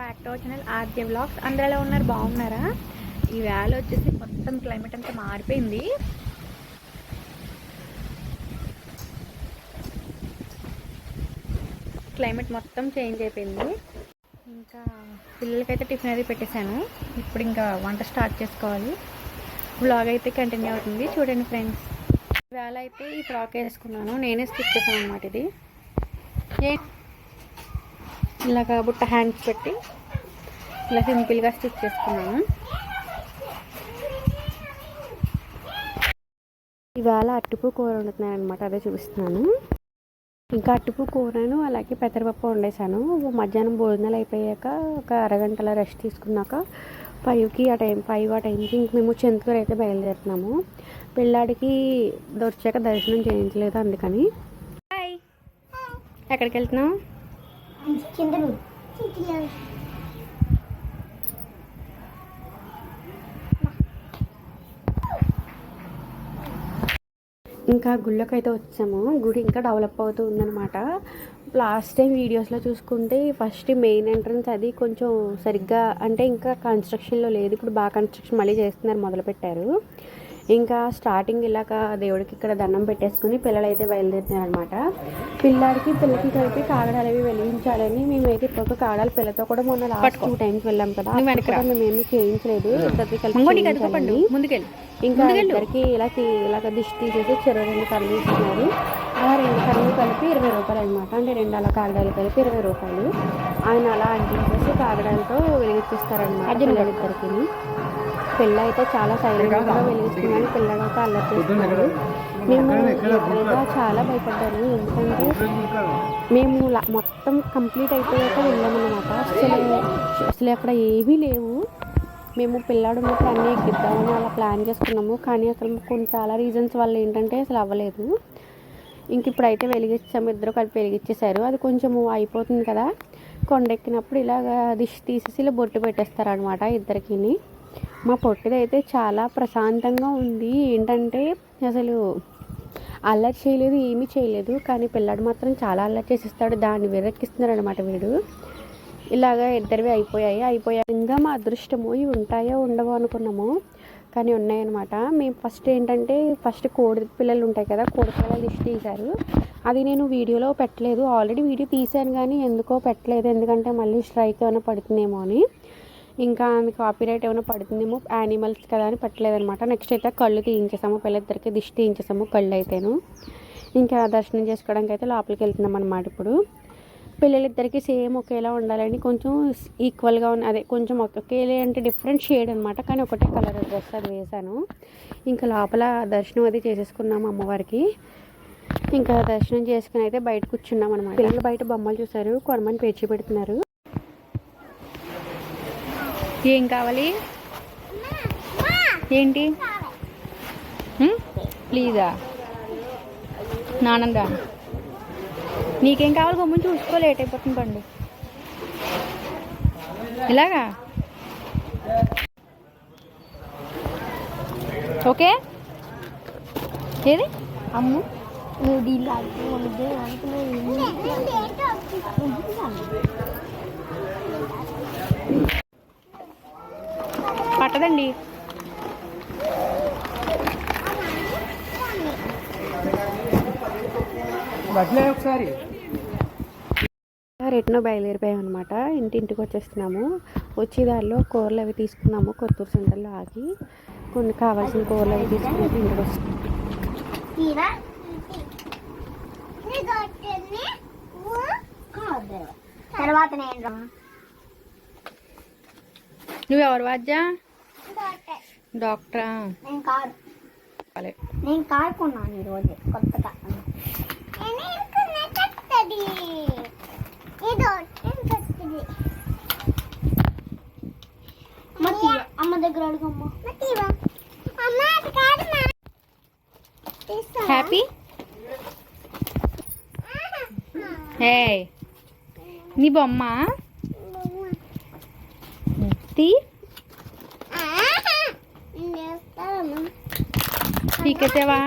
Back to our channel RJ blogs అందరూ ఎలా ఉన్నారు? బాగున్నారా? ఈ వేళ వచ్చేసి మొత్తం క్లైమేట్ అంతా మారిపోయింది. క్లైమేట్ మొత్తం చేంజ్ అయిపోయింది. ఇంకా పిల్లలకైతే టిఫిన్ అది పెట్టేశాను. ఇప్పుడు ఇంకా వంట స్టార్ట్ చేసుకోవాలి. బ్లాగ్ అయితే కంటిన్యూ అవుతుంది. చూడండి ఫ్రెండ్స్ వేళ అయితే ఈ ఫ్రాక్ వేసుకున్నాను. నేనే స్టిచ్ చేశాను అనమాట ఇది. ఏ ఇలాగ బుట్ట హ్యాండ్స్ పెట్టి ఇలా సింపుల్గా స్టిచ్ చేసుకున్నాను. ఇవాళ అట్టుపు కూర వండుతున్నాను అనమాట అదే చూపిస్తున్నాను. ఇంకా అట్టుపు కూరను అలాగే పెసరపప్పు వండేసాను మధ్యాహ్నం భోజనాలు అయిపోయాక ఒక అరగంటల రెస్ట్ తీసుకున్నాక ఫైవ్కి ఆ టైం ఫైవ్ ఆ టైంకి ఇంక మేము చెంతూరు అయితే బయలుదేరుతున్నాము. పిల్లాడికి దొరిచాక దర్శనం చేయించలేదు అందుకని. ఎక్కడికి వెళ్తున్నావు? ఇంకా గుళ్ళకి అయితే వచ్చాము. గుడి ఇంకా డెవలప్ అవుతూ ఉందనమాట లాస్ట్ టైం వీడియోస్లో చూసుకుంటే ఫస్ట్ మెయిన్ ఎంట్రన్స్ అది కొంచెం సరిగ్గా అంటే ఇంకా కన్స్ట్రక్షన్లో లేదు. ఇప్పుడు బాగా కన్స్ట్రక్షన్ మళ్ళీ చేస్తున్నారు మొదలుపెట్టారు. ఇంకా స్టార్టింగ్ ఇలాగ దేవుడికి ఇక్కడ దండం పెట్టేసుకుని పిల్లలు అయితే బయలుదేరుతున్నారు అనమాట పిల్లాడికి పిల్లకి కలిపి కాగడాలు అవి వెలిగించాలని మేమైతే ఇప్పుడు కాగడాలు పిల్లతో కూడా మొన్న లాస్ట్ టూ టైమ్స్ వెళ్ళాం కదా. మేమేమీ చేయించలేదు. ఇద్దరికి కలిపి ఇంకా ఇద్దరికి ఇలా ఇలాగ దిష్టి తీసేసి చెరువు రెండు కళ్ళు ఇస్తున్నారు. అలా రెండు కళ్ళు కలిపి ఇరవై రూపాయలు అనమాట అంటే రెండు అలా కాగడాలు కలిపి ఇరవై రూపాయలు. ఆయన అలా అంటించేసి కాగడాలతో వెలిగిస్తారనమాట పిల్లలిద్దరికి పిల్ల అయితే చాలా సైలెంట్గా వెలిగిస్తున్నాను. పిల్లలైతే అల్లరి చేస్తున్నారు మేము ఎదురుగా చాలా భయపడ్డాను ఎందుకంటే మేము మొత్తం కంప్లీట్ అయిపోయాక వెళ్ళామన్నమాట. అసలు అసలు అక్కడ ఏమీ లేవు. మేము పిల్లాడు ఉన్నప్పుడు అన్నీ ఎక్కిద్దామని అలా ప్లాన్ చేసుకున్నాము. కానీ అసలు కొన్ని చాలా రీజన్స్ వల్ల ఏంటంటే అసలు అవ్వలేదు. ఇంక ఇప్పుడైతే వెలిగించాము. ఇద్దరు కలిపి వెలిగించేశారు. అది కొంచెం అయిపోతుంది కదా. కొండెక్కినప్పుడు ఇలాగ దిష్టి తీసేసి ఇలా బొట్టు పెట్టేస్తారు అనమాట ఇద్దరికి మా పొట్టిది అయితే చాలా ప్రశాంతంగా ఉంది. ఏంటంటే అసలు అల్లరి చేయలేదు ఏమీ చేయలేదు. కానీ పిల్లాడు మాత్రం చాలా అల్లరి చేసిస్తాడు. దాన్ని విరక్కిస్తున్నారనమాట అనమాట వీడు. ఇలాగ ఇద్దరివి అయిపోయాయి. అయిపోయాయి ఇంకా మా అదృష్టము ఇవి ఉంటాయో ఉండవో అనుకున్నాము. కానీ ఉన్నాయన్నమాట. మేము ఫస్ట్ ఏంటంటే ఫస్ట్ కోడి పిల్లలు ఉంటాయి కదా కోడి పిల్లలు లిస్ట్ తీశారు. అది నేను వీడియోలో పెట్టలేదు. ఆల్రెడీ వీడియో తీశాను కానీ ఎందుకో పెట్టలేదు. ఎందుకంటే మళ్ళీ స్ట్రైక్ ఏమైనా పడుతుందేమో అని. ఇంకా కాపీరైట్ ఏమైనా పడుతుందేమో యానిమల్స్ కదా అని పట్టలేదనమాట నెక్స్ట్ అయితే కళ్ళు తీయించేసాము పిల్లలిద్దరికి దిష్టి తీయించేసాము కళ్ళు అయితేను. ఇంకా దర్శనం చేసుకోవడానికి అయితే లోపలికి వెళ్తున్నాం అనమాట ఇప్పుడు. పిల్లలిద్దరికీ సేమ్ ఒకేలా ఉండాలని కొంచెం ఈక్వల్గా ఉన్న అదే కొంచెం ఒకేలే అంటే డిఫరెంట్ షేడ్ అనమాట కానీ ఒకటే కలర్ డ్రెస్ అది వేశాను ఇంకా లోపల దర్శనం అది చేసేసుకున్నాము అమ్మవారికి. ఇంకా దర్శనం చేసుకుని అయితే బయట కూర్చున్నాం అనమాట పిల్లలు బయట బొమ్మలు చూసారు కొనమని పేర్చి పెడుతున్నారు. ఏం కావాలి? ఏంటి? ప్లీజా? నానందా? నీకేం కావాలి? గమ్ముని చూసుకో లేట్ అయిపోతుంది పండు ఇలాగా? ఓకే? ఏది? అమ్ము? నువ్వు దీన్ని ఒకసారి. రిటర్న్ బయలుదేరిపోయాం అనమాట ఇంటింటికి వచ్చేస్తున్నాము. వచ్చే దారిలో కూరలు అవి తీసుకున్నాము. కొత్తూరు సెంటర్లో ఆగి కొన్ని కావాల్సిన కూరలు అవి తీసుకుని ఇంటికి వస్తాం తర్వాత నేను నువ్వు ఎవరు వాద్యా డాక్టరా? నేను కారు నేను కారు కొన్నాను ఈరోజు కొత్తగా. అమ్మ దగ్గర హ్యాపీ హే నీ బొమ్మ? తీ పీకేసావా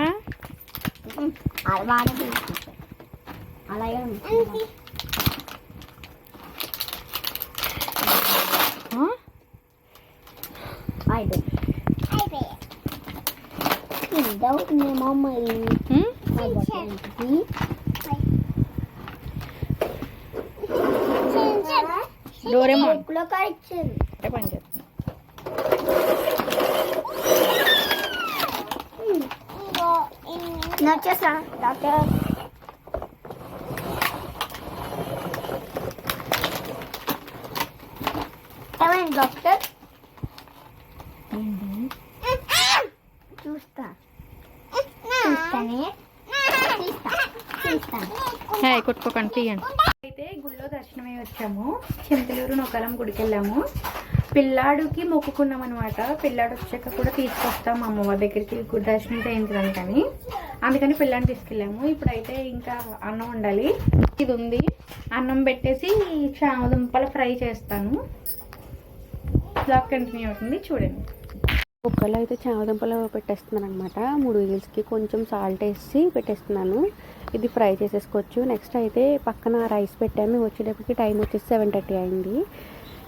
డోరేమో పని చేస్తున్నా నేను వచ్చేసా డాక్టర్ ఏమైంది డాక్టర్ చూస్తా చూస్తానే తీస్తా తీస్తాను హే కొట్టుకోకండి తీయండి అయితే గుళ్ళో దర్శనమై వచ్చాము. చింతలూరు నొక్కలం గుడికి వెళ్ళాము. పిల్లాడికి మొక్కుకున్నాం అనమాట పిల్లాడు వచ్చాక కూడా తీసుకొస్తాం మా అమ్మవారి దగ్గరికి. గుడి దర్శనం చేయించడానికని అందుకని పిల్లాడిని తీసుకెళ్ళాము. ఇప్పుడైతే ఇంకా అన్నం వండాలి. ఇది ఉంది అన్నం పెట్టేసి చామదుంపల ఫ్రై చేస్తాను. బ్లాగ్ కంటిన్యూ అవుతుంది. చూడండి. కుక్కర్లో అయితే చామదుంపలు పెట్టేస్తున్నాను అనమాట మూడు వీల్స్కి కొంచెం సాల్ట్ వేసి పెట్టేస్తున్నాను. ఇది ఫ్రై చేసేసుకోవచ్చు. నెక్స్ట్ అయితే పక్కన రైస్ పెట్టాను. వచ్చేటప్పటికి టైం వచ్చేసి సెవెన్ థర్టీ అయింది.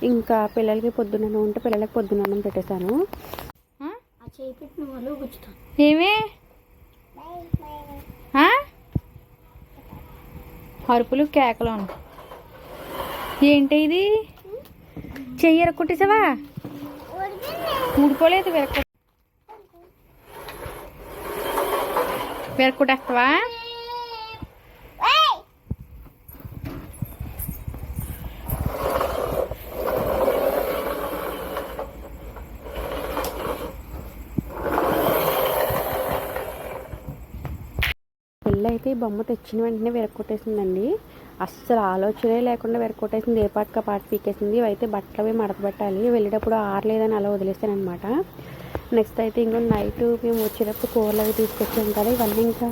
ఇంకా పిల్లలకి పొద్దున్న ఉంటే పిల్లలకి పొద్దున్నం పెట్టేశాను. గుచ్చుతాను ఏమే ఆ? అరుపులు కేకలు ఏంటి ఇది? చెయ్యి ఎరక్కొట్టేసావా ఊడిపోలేదు వెరక్కొ వెరక్కొట్టేస్తావా పిల్ల అయితే ఈ బొమ్మ తెచ్చిన వెంటనే విరక్కొట్టేసిందండి అస్సలు ఆలోచనే లేకుండా విరక్కొట్టేసింది ఏ పాటకి పాటు పీకేసింది? ఇవైతే బట్టలు అవి మడత పెట్టాలి. వెళ్ళేటప్పుడు ఆరలేదని అలా వదిలేస్తాను అనమాట నెక్స్ట్ అయితే ఇంకో నైట్ మేము వచ్చేటప్పుడు కూరలు అవి తీసుకొచ్చాం కదా ఇవన్నీ ఇంకా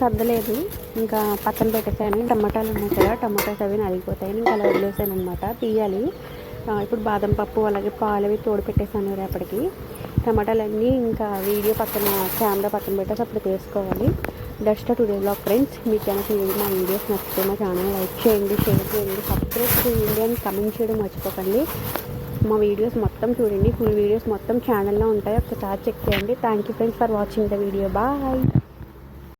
సర్దలేదు. ఇంకా పక్కన పెట్టేసాను టమాటాలు ఉన్నాయి కదా టమాటాస్ అవి నలిగిపోతాయి ఇంకా అలా వదిలేసాను అనమాట తీయాలి ఇప్పుడు బాదం పప్పు అలాగే పాలు అవి తోడు పెట్టేసాను రేపటికి. టమాటాలన్నీ ఇంకా వీడియో పక్కన కెమెరా పక్కన పెట్టేసి అప్పుడు తీసుకోవాలి. డస్ట్ టుడే బ్లాగ్ ఫ్రెండ్స్ మీకు కనుక మా వీడియోస్ నచ్చితే మా ఛానల్ లైక్ చేయండి షేర్ చేయండి సబ్స్క్రైబ్ చేయండి అని కమెంట్ చేయడం మర్చిపోకండి. మా వీడియోస్ మొత్తం చూడండి. ఫుల్ వీడియోస్ మొత్తం ఛానల్లో ఉంటాయి. ఒకసారి చెక్ చేయండి. Thank you friends for watching the video bye